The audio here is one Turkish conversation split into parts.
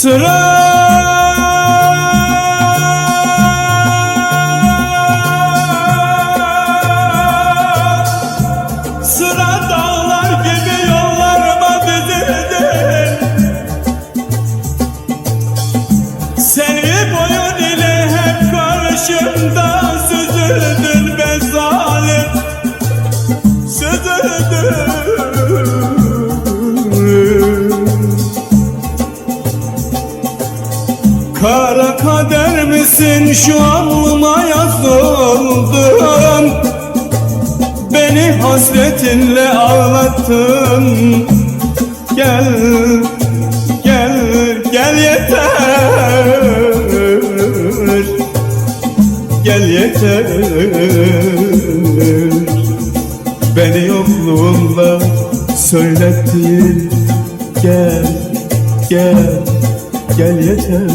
Sıra hep karşımda süzüldün be zalim. Süzüldün Kara kader misin? Şu alnıma yazıldın Beni hasretinle ağlattın. Gel, gel, gel yeter Gel yeter Beni yokluğunda söylettin Gel, gel, gel yeter.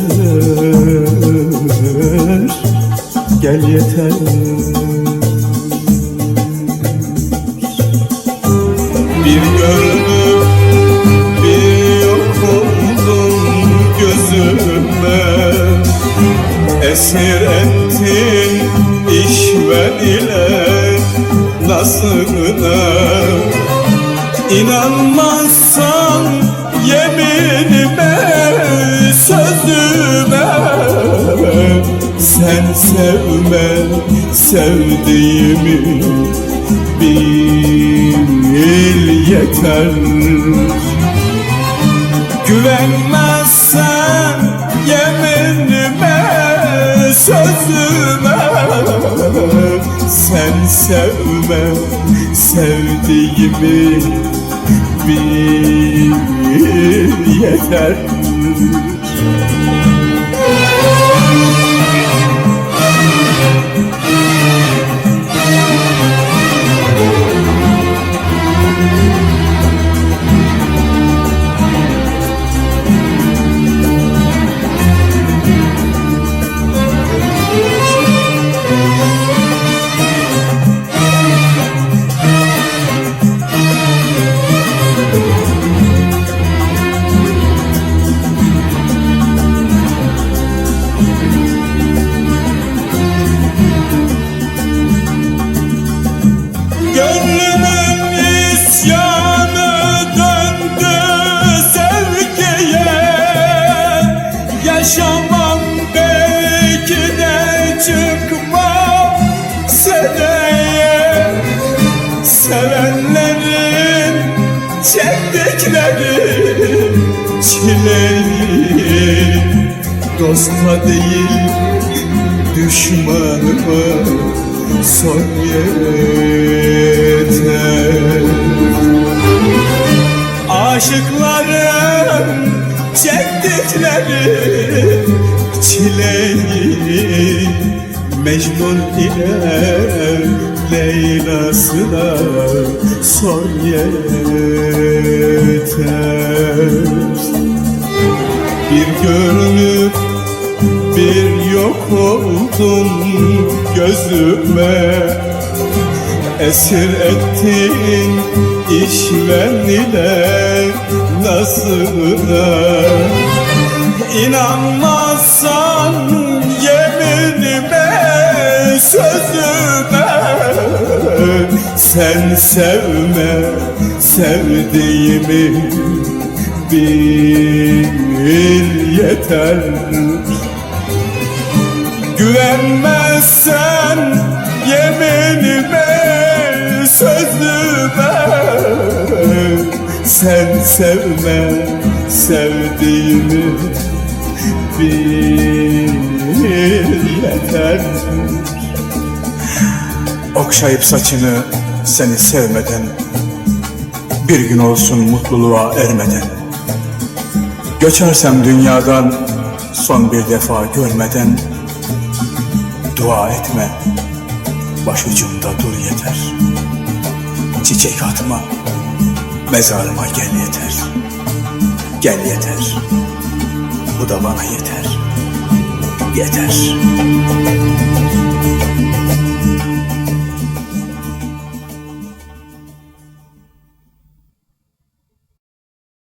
Gel yeter. Bir gördüm bir yok oldum gözüme. Esir ettin işven ile nasılına? İnanmazsan yeminime sözüme Sen sevme sevdiğimi bil yeter. Güvenmezsen yeminime sözüme Sen sevme sevdiğimi bil yeter Sevenlerin çektikleri çileyi Dosta değil düşmanıma son yeter. Aşıkların çektikleri çileyi Mecnun ile Leyla'sına son yeter. Bir görünüp bir yok oldun gözüme. Esir ettin işven ile nasılına? İnanmazsan yeminime sözüme Sen sevme sevdiğimi bil yeter. Güvenmezsen yeminime sözüme Sen sevme sevdiğimi bil yeter. Okşayıp saçını seni sevmeden Bir gün olsun mutluluğa ermeden. Göçersem dünyadan son bir defa görmeden Dua etme başucumda dur yeter. Çiçek atma mezarıma gel yeter. Gel yeter bu da bana yeter. Yeter.